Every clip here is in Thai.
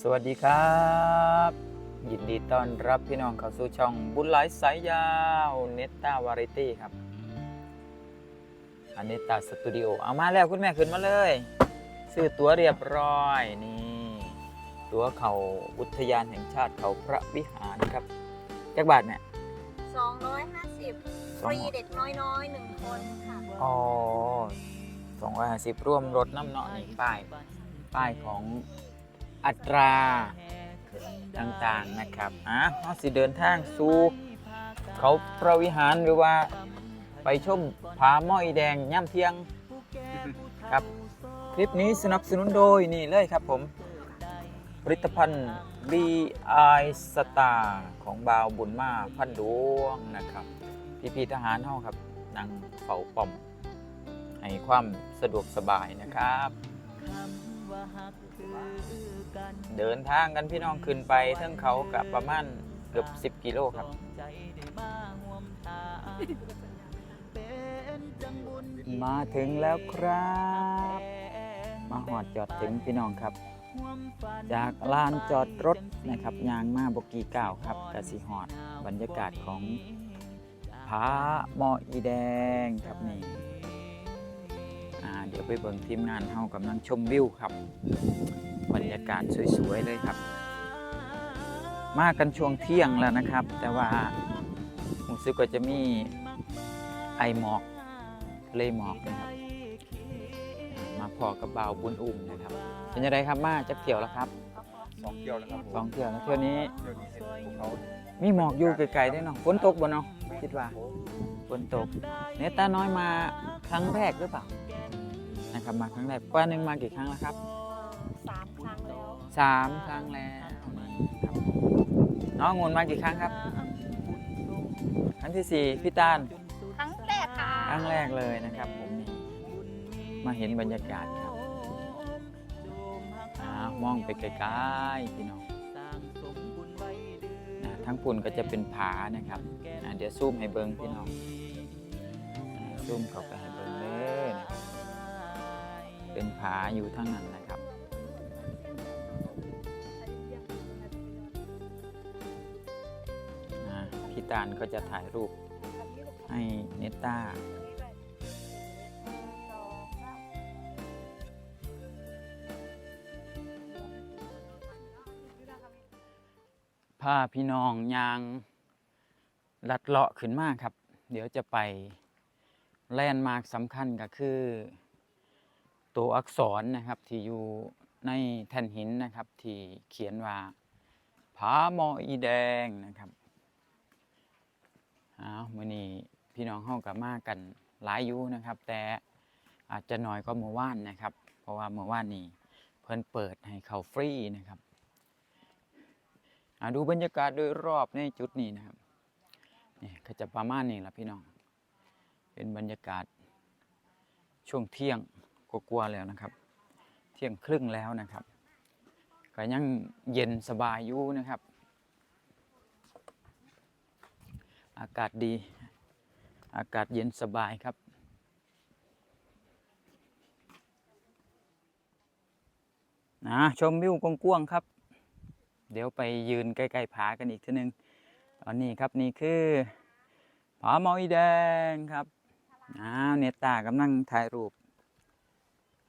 สวัสดีครับ ยินดีต้อนรับพี่น้องเข้าสู่ช่องบุญหลายสายยาวเนตตาวาไรตี้ครับอันเนตตาสตูดิโอเอามาแล้วคุณแม่ขึ้นมาเลยซื้อตั๋วเรียบร้อยนี่ตั๋วเขาอุทยานแห่งชาติเขาพระวิหารครับจักบาทเนี่ยสองร้อยห้าสิบฟรีเด็กน้อยๆหนึ่งคนค่ะอ๋อสองร้อยห้าสิบร่วมรถน้ำเนาะนี่ป้ายป้ายของ อัตราต่างๆนะครับอะเราสิเดินทางสู่เขาพระวิหารหรือว่าไปชมผาหม้อแดงย่ำเที่ยงครับ คลิปนี้สนับสนุนโดยนี่เลยครับผม ผลิตภัณฑ์ BI Star ของบาวบุญมาพันดวงนะครับ พี่พีทหารเฮาครับนั่งเฝ้าป้อม ให้ความสะดวกสบายนะครับ เดินทางกันพี่น้องขึ้นไปเทั้งเขากับประมาณเกือบ 10 กิโลครับมาถึงแล้วครับ มาหอดจอดถึงพี่น้องครับจากลานจอดรถนะครับยางมาบกีเก่าวครับกสิหอดบรรยากาศของผาหมออีแดงครับนี่ เดี๋ยวไปเบิ่งทีมงานเฮากำลังชมวิวครับ บรรยากาศสวยๆเลยครับ มากันช่วงเที่ยงแล้วนะครับ แต่ว่ารู้สึกว่าจะมีไอหมอกทะเลหมอกนะครับ มาพอกับบ่าวบุญอุ่มนะครับ เป็นยังไงครับมาจะเที่ยวแล้วครับสองเที่ยวแล้วครับผมสองเที่ยวแล้วเที่ยวนี้เที่ยวนี้เห็นภูเขามีหมอกอยู่ไกลๆด้วยเนาะฝนตกบ่เนาะ คิดว่าฝนตกเนตาน้อยมาครั้งแรกหรือเปล่านะครับมาครั้งแรกป้าหนึ่งมากี่ครั้งแล้วครับสามครั้งแล้วสามครั้งแล้วครับน้องงุนมากี่ครั้งครับ ครั้งที่สี่พี่ตาลครั้งแรกค่ะครั้งแรกเลยนะครับผมนี่มาเห็นบรรยากาศครับอ่ามองไปไกลๆพี่น้องอ่า ทั้งปุ่นก็จะเป็นผานะครับเดี๋ยวซูมให้เบิ้งพี่น้องซูมเข้าไปให้เบิ้งเลยนะครับเป็นผาอยู่ทั้งนั้นนะครับ พี่ตาลก็จะถ่ายรูปให้เนตต้า พาพี่น้องยางลัดเลาะขึ้นมากครับ เดี๋ยวจะไปแลนด์มาร์คสำคัญก็คือ ตัวอักษรนะครับที่อยู่ในแท่นหินนะครับ ที่เขียนว่าผาหมออีแดงนะครับอ้าวมื่อนี้พี่น้องเฮากับมากกันหลายอยู่นะครับ แต่อาจจะน้อยก็เมื่อวานนะครับ เพราะว่าเมื่อวานนี้เพิ่นเปิดให้เข้าฟรีนะครับ ดูบรรยากาศโดยรอบในจุดนี้นะครับนี่ก็จะประมาณนี้ละพี่น้อง เป็นบรรยากาศช่วงเที่ยงกลัวๆแล้วนะครับ เที่ยงครึ่งแล้วนะครับก็ยังเย็นสบายอยู่นะครับ อากาศดี อากาศเย็นสบายครับนะชมวิวกว้างๆครับ เดี๋ยวไปยืนใกล้ๆผากันอีกทีนึง ตอนนี้ครับนี่คือผาเมาอีแดงครับอ้าวเนตตากำลังถ่ายรูป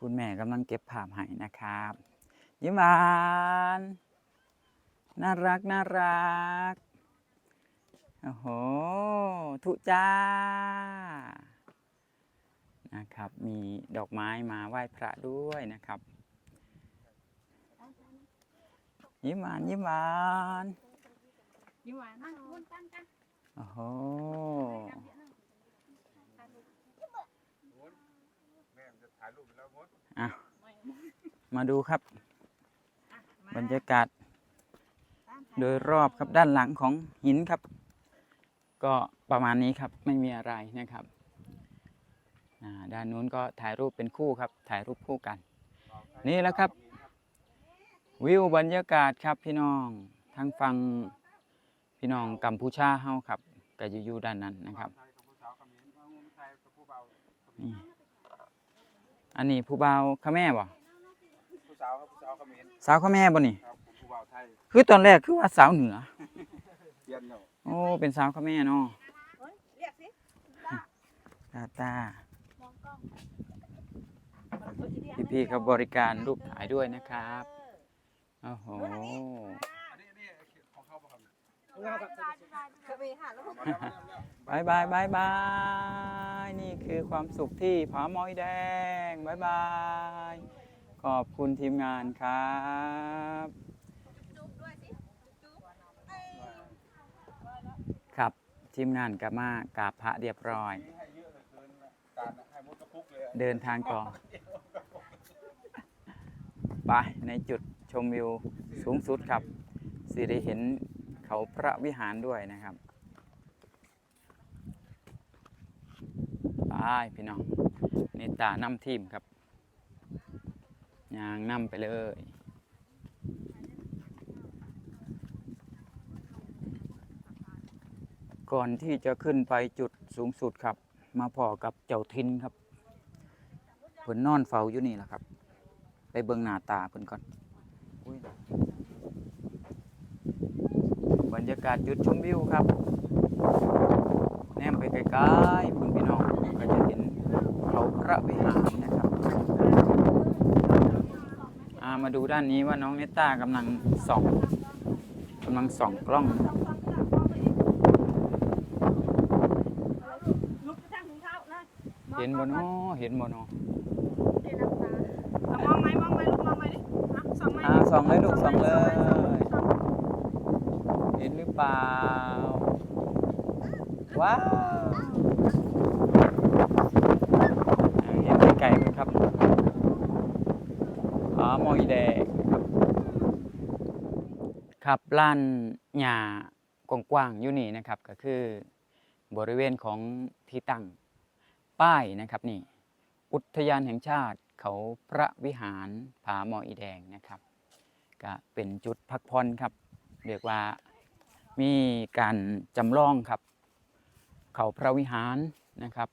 คุณแม่กำลังเก็บภาพให้นะครับยิ้มหวานน่ารักน่ารักโอ้โหทุจ้านะครับ มีดอกไม้มาไหว้พระด้วยนะครับ ยิ้มหวานยิ้มหวานยิ้มหวานนั่งบนตั้งกันโอ้โหแม่จะถ่ายรูปไปแล้วมดอะมาดูครับ บรรยากาศ โดยรอบครับด้านหลังของหินครับ ก็ประมาณนี้ครับไม่มีอะไรนะครับอ่าด้านนู้นก็ถ่ายรูปเป็นคู่ครับ ถ่ายรูปคู่กัน นี่แหละครับ วิวบรรยากาศครับพี่น้องทางฝั่งพี่น้องกัมพูชาเฮาครับก็จะอยู่ด้านนั้นนะครับถ่ายกับผู้สาวเขมิ้นเอาเงินถ่ายกับผู้เบานี่อันนี้ผู้บ่าวขะแม่บ่ผู้สสาวครับผู้สาวเขมรสาวเขาแม่บ่นี่ครับผมผู้บ่าวไทยคือตอนแรกคือว่าสาวเหนือเรียนเนาะโอ้เป็นสาวเขาแม่เนาะเรียกสิตาตามองกล้องพี่พี่ๆเขาบริการรูปถ่ายด้วยนะครับ โอ้โหอันนี้อันนี้ของเขาป่ะครับเนี่ยเคยไปหาแล้วมาแล้วมาล้วมาแล้วบายบายบายบาย นี่คือความสุขที่ผาหมอยแดงบายบาย ขอบคุณทีมงานครับครับทีมงานกลับมากราบพระเรียบร้อยเยอะเหลือเกินนะการให้มดกระพุกเลยอะเดินทางต่อไปในจุด ชมวิวสูงสุดครับสิได้เห็นเขาพระวิหารด้วยนะครับไปพี่น้องนี่ตานำทีมครับยางนำไปเลยก่อนที่จะขึ้นไปจุดสูงสุดครับ มาพอกับเจ้าทินครับเพิ่นนอนเฝ้าอยู่นี่แหละครับ ไปเบิ่งหน้าตาเพิ่นก่อน บรรยากาศจุดชมวิวครับแนมไปไกลๆคุณพี่น้องก็จะเห็นเขาพระวิหารนะครับามาดูด้านนี้ว่าน้องเนตต้ากำลังส่องกำลังส่องกล้องนะครับเห็นบ่นาะเห็นบ่นาะ เดี๋ยวน้ำตามองไหมมองไหมลูกมองไหมดิ อะส่องไหมอ่าส่องเลยลูกส่องเลย เห็นหรือเปล่า ว้าวอ่าเห็นไกลๆไหมครับผาหมอยแดงครับ ครับล้านหญ้ากว้างๆอยู่นี่นะครับก็คือบริเวณของที่ตั้งป้ายนะครับนี่ อุทยานแห่งชาติเขาพระวิหารผาหมออีแดงนะครับ ก็เป็นจุดพักผ่อนครับ เรียกว่ามีการจำลองครับ เขาพระวิหารนะครับ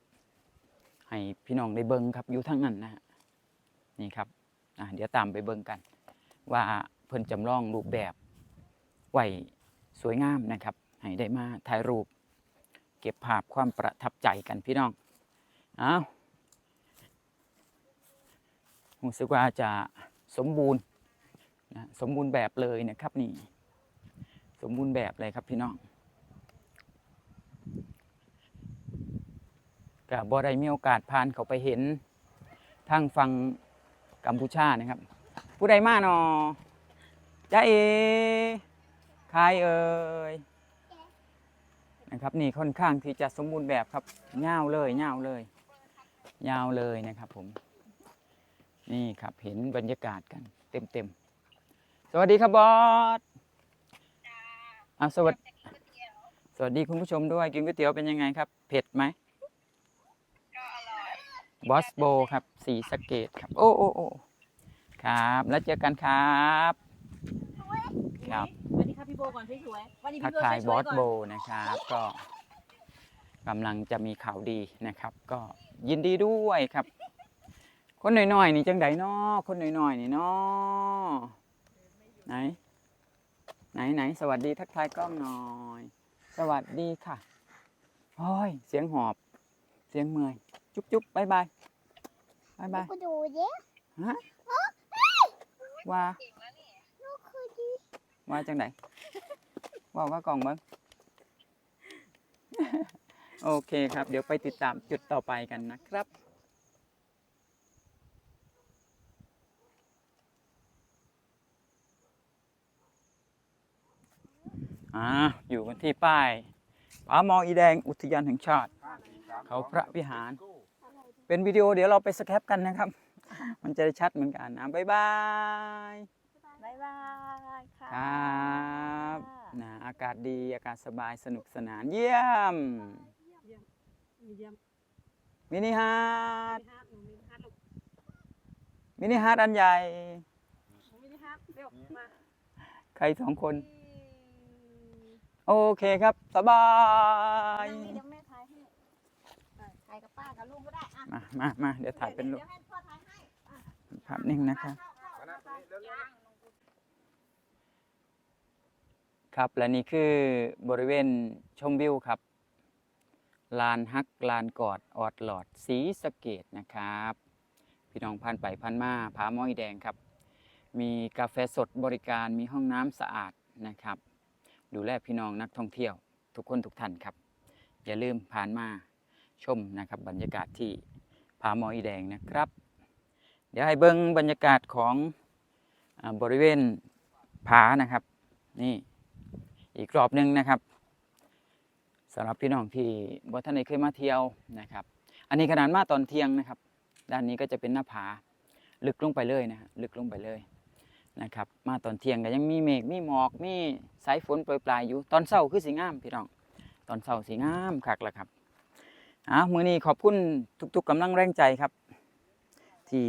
ให้พี่น้องได้เบิ่งครับอยู่ทั้งนั้นนะนี่ครับเดี๋ยวตามไปเบิ่งกัน ว่าเพิ่นจำลองรูปแบบไหวสวยงามนะครับ ให้ได้มาถ่ายรูป เก็บภาพความประทับใจกันพี่น้องอ้าวรู้สึกว่าจะสมบูรณ์ นะสมบูรณ์แบบเลยนะครับนี่ สมบูรณ์แบบเลยครับพี่น้องกับ่ได้มีโอกาสผ่านเขาไปเห็นทางฟังกัมพูชานะครับ ผู้ใดมาหนอจ้าเอใครเอ่ยนะครับนี่ค่อนข้างที่จะสมบูรณ์แบบครับเงาเลยเงาเลยยาวเลยนะครับผม นี่ครับเห็นบรรยากาศกันเต็มเต็มๆ สวัสดีครับบอสอะสวัสดีสวัสดีคุณผู้ชมด้วยกินก๋วยเตี๋ยวเป็นยังไงครับ เผ็ดไหมบอสโบครับสีสะเกตครับ โอ้โอ้โอ้ครับ แล้วเจอกันครับครับสวัสดีครับพี่โบก่อนสวยๆวันนี้ทักพี่โบทายสบวอยสๆก่อนโบนะครับ ก็กำลังจะมีข่าวดีนะครับ ก็ยินดีด้วยครับ คนหน่อยๆนี่จังไดเนาะคนหน่อยๆนี่เนาะ ไหน ไหนไหนสวัสดีทักทายกล้องหน่อย สวัสดีค่ะโอ้ยเสียงหอบ เสียงเมื่อย จุ๊บจุ๊บบายบายบายบายก็ดูดิฮะว่าลูกคือดิว่าจังไดว่าว่ากล่องเบิ้งโอเคครับ เดี๋ยวไปติดตามจุดต่อไปกันนะครับ อ่าอยู่กันที่ป้ายผาหมออีแดงอุทยานแห่งชาติห้าสี่สามเขาพระวิหาร เป็นวิดีโอเดี๋ยวเราไปสแคปกันนะครับ มันจะได้ชัดเหมือนกันนะบ๊ายบายบ๊ายบายค่ะครับนะอากาศดีอากาศสบายสนุกสนานเยี่ยมมีเดียมมินิฮาร์ดมีฮาร์ดหนูมีฮาร์ดลูกมินิฮาร์ดอันใหญ่หนูมีฮาร์ดเร็วมาใครสองคน โอเคครับสบายนั่งนี่เดี๋ยวแม่ถ่ายให้อะถ่ายกับป้ากับลุงก็ได้อะมามามาเดี๋ยวถ่ายเป็นรูปดี๋วให้พ่อถ่ายให้อะภาพนิ่งนะครับ เข้าเข้าเข้าเดี๋ยวเดี๋ยวครับและนี่คือบริเวณชมวิวครับ ลานฮักลานกอดออดหลอดสีสะเกตนะครับ พี่น้องผ่านไปผ่านมาผาม้อยแดงครับ มีกาแฟสดบริการมีห้องน้ำสะอาดนะครับ ดูแลพี่น้องนักท่องเที่ยว ทุกคนทุกท่านครับ อย่าลืมผ่านมาชมนะครับบรรยากาศที่ผาหมอยแดงนะครับ เดี๋ยวให้เบิ้งบรรยากาศของอบริเวณผานะครับ นี่อีกรอบหนึ่งนะครับสำหรับพี่น้องที่บ่ท่านได้เคยมาเที่ยวนะครับ อันนี้ขนาดมาตอนเที่ยงนะครับ ด้านนี้ก็จะเป็นหน้าผาลึกลงไปเลยนะฮะลึกลงไปเลย นะครับ มาตอนเที่ยงก็ยังมีเมฆมีหมอกมีสายฝนโปรยปลายอยู่ตอนเช้าคือสีงามพี่น้อง ตอนเช้าสีงามคักแหละครับอะมือนี้ขอบคุณทุกๆกำลังแรงใจครับ ที่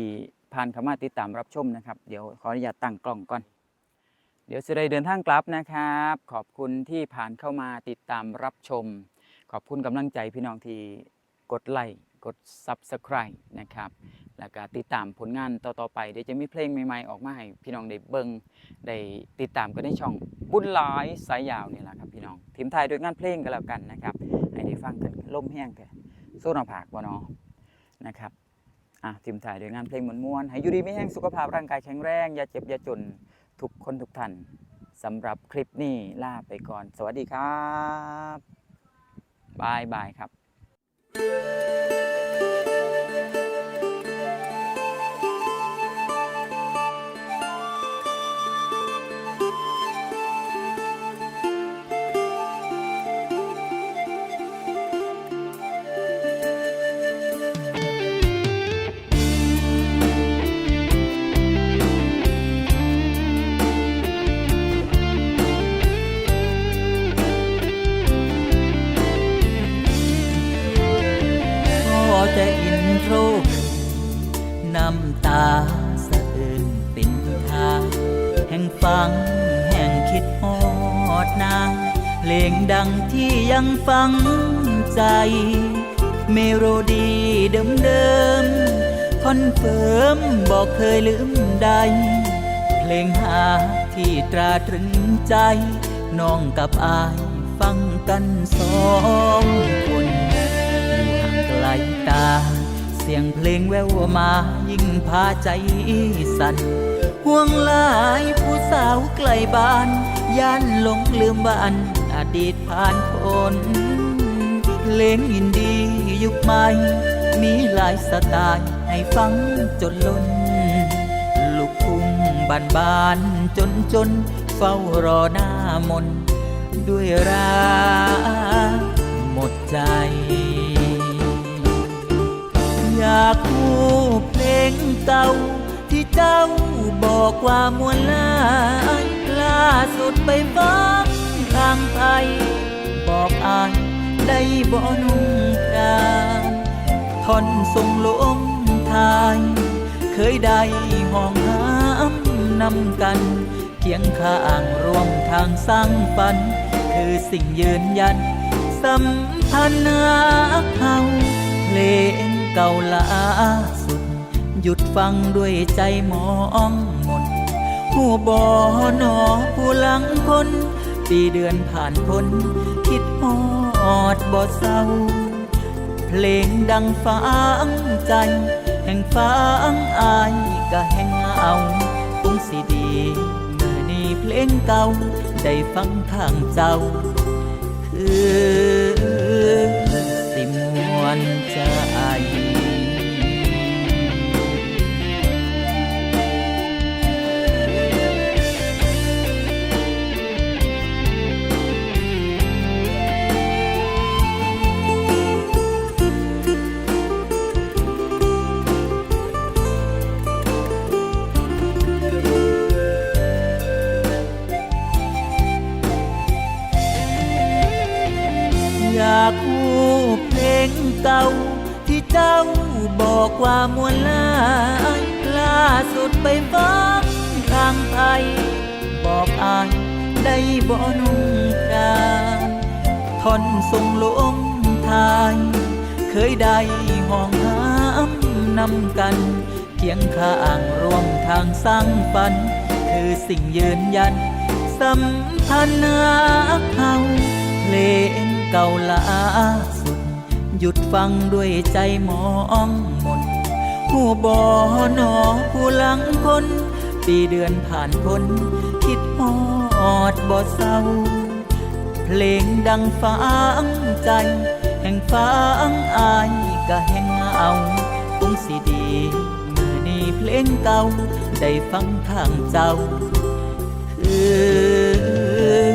ผ่านเข้ามาติดตามรับชมนะครับ เดี๋ยวขออนุญาตตั้งกล้องก่อน เดี๋ยวจะได้เดินทางกลับนะครับ ขอบคุณที่ผ่านเข้ามาติดตามรับชม ขอบคุณกำลังใจพี่น้องที่กดไลค์ กด Subscribe นะครับ แล้วก็ติดตามผลงานต่อๆไป เดี๋ยวจะมีเพลงใหม่ๆ ออกมาให้พี่น้องได้เบิงได้ติดตามกันในช่องบุญหลายสายยาวนี่แหละครับพี่น้องทีมไทายด้วยงานเพลงกันแล้วกันนะครับ ให้ได้ฟังกันล่มแห้งแต่โซนหน้าผากบ่เนาะนะครับอะทีมถ่ายโดยงานเพลงม้วนๆให้อยู่ดีไม่แห้งสุขภาพร่างกายแข็งแรงอย่าเจ็บอย่าจนทุกคนทุกท่านสำหรับคลิปนี้ลาไปก่อน สวัสดีครับบายบายครับ ที่ยังฟังใจ เมโลดีเดิมเดิมๆคอนเฟิร์มบอกเคยลืมใด เพลงหาที่ตราตรึงใจ น้องกับอายฟังกันสองคนอยู่ห่างไกลตา เสียงเพลงแววมายิ่งพาใจสั่นห่วงหลายผู้สาวไกลบ้าน ย่านหลงลืมบ้าน ดีตผ่านพ้นเพลงอินดียุคใหม่ มีหลายสไตล์ให้ฟังจนล้น ลูกทุ่งบานบานจนจน เฝ้ารอหน้ามน ด้วยรักหมดใจ อยากคู่เพลงเก่าที่เจ้าบอกว่ามวลลายล่าสุดไปฟัง ทางไทยบอกอายได้บ่นุ่งกานท่อนทรงลมทาย เคยได้ห้องห้ามนำกัน เคียงข้างร่วมทางสร้างฝัน คือสิ่งยืนยันสัมพันธ์เฮาเพลงเก่าล่าสุด หยุดฟังด้วยใจมองมนหูบ่อนอผู้หลังคน ปีเดือนผ่านพ้น คิดฮอดบ่เศร้า เพลงดังฟังใจ แห่งฟังอายก็แห่งเอาคงสิดี เมื่อนี้เพลงเก่า ได้ฟังทางเจ้า คือสิมวนใจ บอกว่ามวลลายล่าสุดไปฟังทางไทยบอกอายได้บ่นุ่งกรานท่อนทรงลมทายเคยได้ห้องห้ามนำกันเคียงข้างร่วมทางสร้างฝัน คือสิ่งยืนยันสัมพันธ์เฮาเพลงเก่าล่าส หยุดฟังด้วยใจมองมนผู้บอนอผู้หลังคน ปีเดือนผ่านพ้น คิดฮอดบ่เศร้า เพลงดังฟังใจ แห่งฟังอายก็แห่งเอาคงสิดีมือนี้เพลงเก่า ได้ฟังทางเจ้า คือ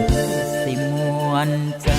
สิมวนใจ